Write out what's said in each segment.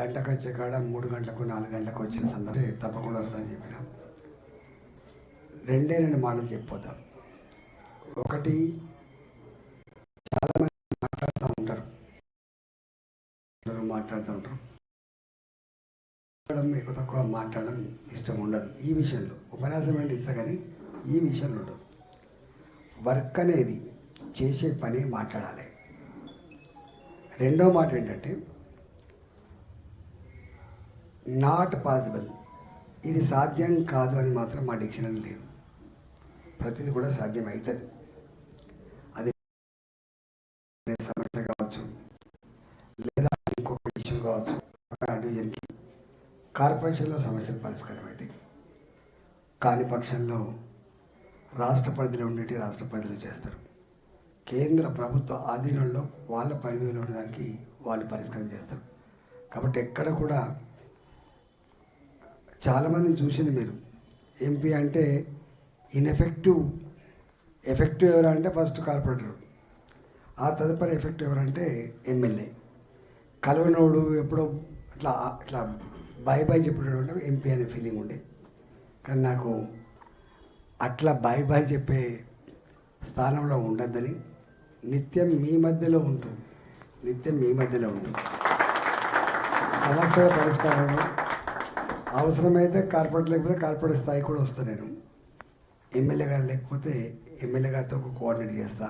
గంటకు వచ్చే కాడ మూడు గంటలకు నాలుగు గంటలకు వచ్చిన సందర్భం తప్పకుండా వస్తుందని చెప్పిన. రెండే రెండు మాటలు చెప్పిపోతాం ఒకటి చాలామంది మాట్లాడుతూ ఉంటారు. మాట్లాడుతూ ఉంటారు. మాట్లాడడం ఎక్కువ తక్కువ మాట్లాడడం ఇష్టం ఉండదు. ఈ విషయంలో ఉపన్యాసం అంటే ఇస్తా కానీ ఈ విషయంలో ఉండదు. వర్క్ అనేది చేసే పని మాట్లాడాలి. రెండో మాట ఏంటంటే నాట్ పాసిబుల్. ఇది సాధ్యం కాదు అని మాత్రం మా డిక్షనరీ లేదు. ప్రతిదీ కూడా సాధ్యం అవుతుంది అది సమస్య కావచ్చు లేదా ఇంకొక ఇష్యూ కావచ్చు డివిజన్కి కార్పొరేషన్లో సమస్యలు పరిష్కారం అయితే కాని పక్షంలో రాష్ట్ర పరిధిలో ఉండేటి రాష్ట్ర పరిధిలో చేస్తారు. కేంద్ర ప్రభుత్వ ఆధీనంలో వాళ్ళ పరిధిలో ఉండడానికి వాళ్ళు పరిష్కారం చేస్తారు. కాబట్టి ఎక్కడ కూడా చాలామంది చూసింది మీరు. ఎంపీ అంటే ఇన్ఎఫెక్టివ్ ఎఫెక్టివ్ ఎవరంటే ఫస్ట్ కార్పొరేటర్ ఆ తదుపరి ఎఫెక్టివ్ ఎవరంటే ఎమ్మెల్యే. కలవనోడు ఎప్పుడో అట్లా అట్లా బాయ్ బాయ్ చెప్పేటప్పుడు ఎంపీ అనే ఫీలింగ్ ఉండే. కానీ నాకు అట్లా బాయ్ బాయ్ చెప్పే స్థానంలో ఉండద్దని నిత్యం మీ మధ్యలో ఉంటూ నిత్యం మీ మధ్యలో ఉంటూ సమస్యల పరిష్కారంలో అవసరమైతే కార్పొరేట్ లేకపోతే కార్పొరేట్ స్థాయి కూడా వస్తాను నేను. ఎమ్మెల్యే గారు లేకపోతే ఎమ్మెల్యే గారితో కోఆర్డినేట్ చేస్తా.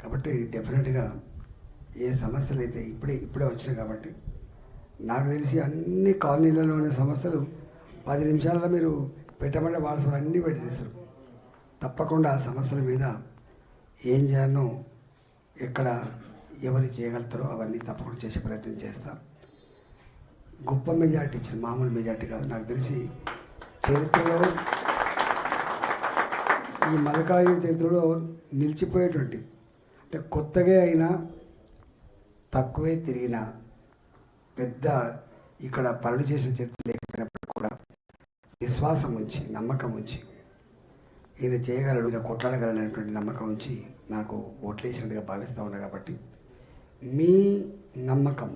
కాబట్టి డెఫినెట్గా ఏ సమస్యలు అయితే ఇప్పుడే ఇప్పుడే వచ్చినాయి కాబట్టి నాకు తెలిసి అన్ని కాలనీలలోని సమస్యలు పది నిమిషాలలో మీరు పెట్టమంటే వాట్సాప్ అన్నీ పెట్టేస్తారు తప్పకుండా ఆ సమస్యల మీద ఏం చేయాలో ఎక్కడ ఎవరు చేయగలుగుతారో అవన్నీ తప్పకుండా చేసే ప్రయత్నం చేస్తాం. గొప్ప మెజార్టీ ఇచ్చింది మామూలు మెజార్టీ కాదు. నాకు తెలిసి చరిత్రలో ఈ మలకాయి చరిత్రలో నిలిచిపోయేటువంటి అంటే కొత్తగా అయినా తక్కువే తిరిగిన పెద్ద ఇక్కడ పనులు చేసిన చరిత్ర లేకపోయినప్పుడు కూడా విశ్వాసం ఉంచి నమ్మకం ఉంచి ఈయన చేయగలడు ఈయన కొట్లాడగలనటువంటి నమ్మకం ఉంచి నాకు ఓట్లేసినట్టుగా భావిస్తూ ఉన్నా కాబట్టి మీ నమ్మకం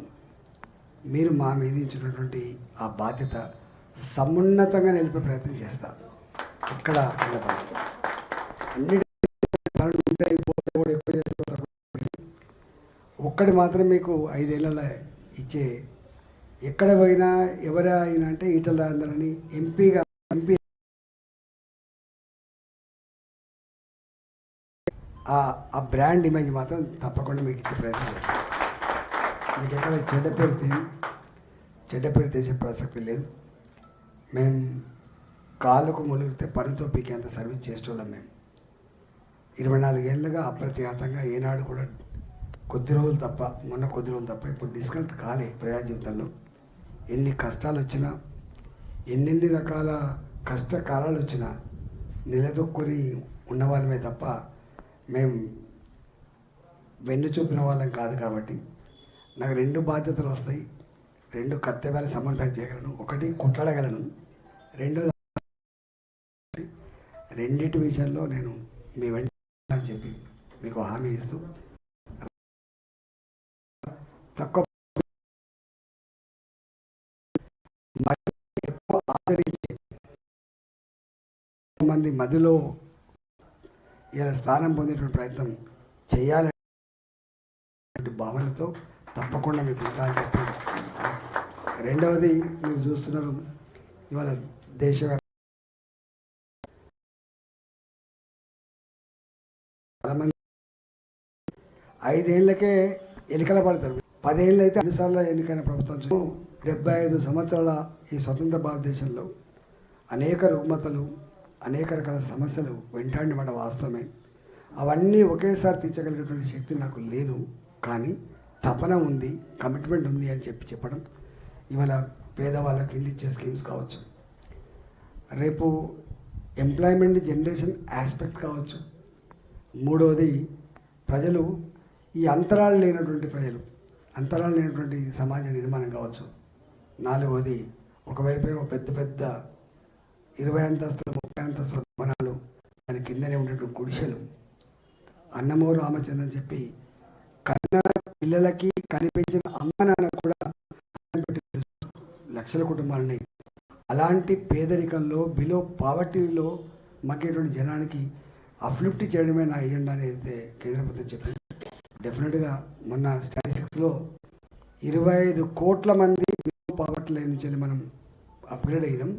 మీరు మా మీద ఇచ్చినటువంటి ఆ బాధ్యత సమున్నతంగా నిలిపే ప్రయత్నం చేస్తా. ఇక్కడ నిలబడి అన్నిటి ఎక్కువ చేస్తే ఒక్కటి మాత్రం మీకు ఐదేళ్ళ ఇచ్చే ఎక్కడ పోయినా ఎవరు అయినా అంటే ఈటల రాజేందర్ని ఎంపీగా ఎంపీ ఆ- ఆ బ్రాండ్ ఇమేజ్ మాత్రం తప్పకుండా మీకు ఇచ్చే ప్రయత్నం చేస్తాను మీకు ఎక్కడ చెడ్డ పేరు చెడ్డ పేరు తెచ్చే ప్రసక్తి లేదు. మేము కాళ్ళకు మునిగితే పనితో పీకేంత సర్వీస్ చేసేవాళ్ళం మేము ఇరవై నాలుగేళ్ళుగా అప్రతిహతంగా ఏనాడు కూడా కొద్ది రోజులు తప్ప మొన్న కొద్ది రోజులు తప్ప ఇప్పుడు డిస్కనెక్ట్ కాలే ప్రజా జీవితంలో. ఎన్ని కష్టాలు వచ్చినా ఎన్నెన్ని రకాల కష్టకాలాలు వచ్చినా నిలదొక్కుని ఉన్నవాళ్ళమే తప్ప మేము వెన్ను చూపిన వాళ్ళం కాదు కాబట్టి నాకు రెండు బాధ్యతలు వస్తాయి. రెండు కర్తవ్యాలు సమర్థం చేయగలను. ఒకటి కొట్లాడగలను. రెండోది రెండింటి విషయంలో నేను మీ వెంట అని చెప్పి మీకు హామీ ఇస్తూ తక్కువ ఆదరించే మంది మదిలో ఇలా స్థానం పొందేటువంటి ప్రయత్నం చేయాలనే భావనతో తప్పకుండా మీకు ఉంటానని చెప్పి. రెండవది మీరు చూస్తున్నారు ఇవాళ దేశవ్యాప్త చాలామంది ఐదేళ్ళకే ఎన్నికల పడతారు. పదేళ్ళు అయితే అన్నిసార్లు ఎన్నికైన ప్రభుత్వం డెబ్బై ఐదు సంవత్సరాల ఈ స్వతంత్ర భారతదేశంలో అనేక రుగ్మతలు అనేక రకాల సమస్యలు వెంటాడిన మన వాస్తవమే. అవన్నీ ఒకేసారి తీర్చగలిగేటువంటి శక్తి నాకు లేదు. కానీ తపన ఉంది కమిట్మెంట్ ఉంది అని చెప్పి చెప్పడం. ఇవాళ పేదవాళ్ళకి ఇల్లు ఇచ్చే స్కీమ్స్ కావచ్చు. రేపు ఎంప్లాయ్మెంట్ జనరేషన్ ఆస్పెక్ట్ కావచ్చు. మూడవది ప్రజలు ఈ అంతరాలు లేనటువంటి ప్రజలు అంతరాలు లేనటువంటి సమాజ నిర్మాణం కావచ్చు. నాలుగవది ఒకవైపు పెద్ద పెద్ద ఇరవై అంతస్తుల ముప్పై అంతస్తుల భవనాలు దాని కిందనే ఉండేటువంటి గుడిసెలు. అన్నమో రామచంద్ర అని చెప్పి కన్న పిల్లలకి కనిపించిన అమ్మ నాన్న కూడా లక్షల కుటుంబాలని అలాంటి పేదరికంలో బిలో పావర్టీలో మగ్గేటువంటి జనానికి అప్లిఫ్ట్ చేయడమే నా ఎజెండా అని అయితే కేంద్ర ప్రభుత్వం చెప్పింది. డెఫినెట్గా మొన్న స్టాటిస్టిక్స్లో ఇరవై ఐదు కోట్ల మంది బిలో పావర్టీ లైన్ నుంచి మనం అప్గ్రేడ్ అయినాం.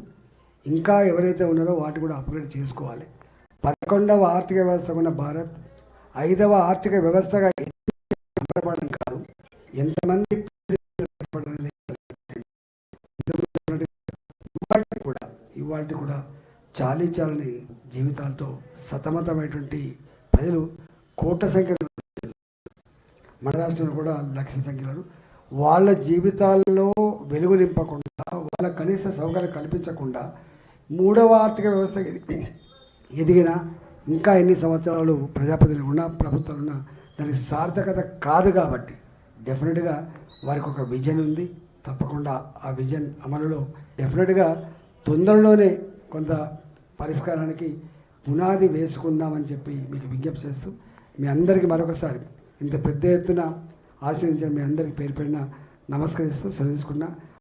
ఇంకా ఎవరైతే ఉన్నారో వాటి కూడా అప్గ్రేడ్ చేసుకోవాలి. పదకొండవ ఆర్థిక వ్యవస్థ ఉన్న భారత్ ఐదవ ఆర్థిక వ్యవస్థగా ఏర్పడడం కాదు. ఎంతమంది ఇవాళ కూడా ఇవాళ కూడా చాలీ చాలని జీవితాలతో సతమతమైనటువంటి ప్రజలు కోట్ల సంఖ్యలో మన రాష్ట్రంలో కూడా లక్ష సంఖ్యలో వాళ్ళ జీవితాల్లో వెలుగు నింపకుండా వాళ్ళ కనీస సౌకర్యం కల్పించకుండా మూడవ ఆర్థిక వ్యవస్థ ఎదిగిన ఇంకా ఎన్ని సంవత్సరాలు ప్రజాప్రతినిధులు ఉన్నా ప్రభుత్వాలు ఉన్నా దాని సార్థకత కాదు కాబట్టి డెఫినెట్గా వారికి ఒక విజన్ ఉంది. తప్పకుండా ఆ విజన్ అమలులో డెఫినెట్గా తొందరలోనే కొంత పరిష్కారానికి పునాది వేసుకుందామని చెప్పి మీకు విజ్ఞప్తి చేస్తూ మీ అందరికీ మరొకసారి ఇంత పెద్ద ఎత్తున ఆశీర్వదించిన మీ అందరికీ పేరు పెడిన నమస్కరిస్తూ సెలవుకున్నా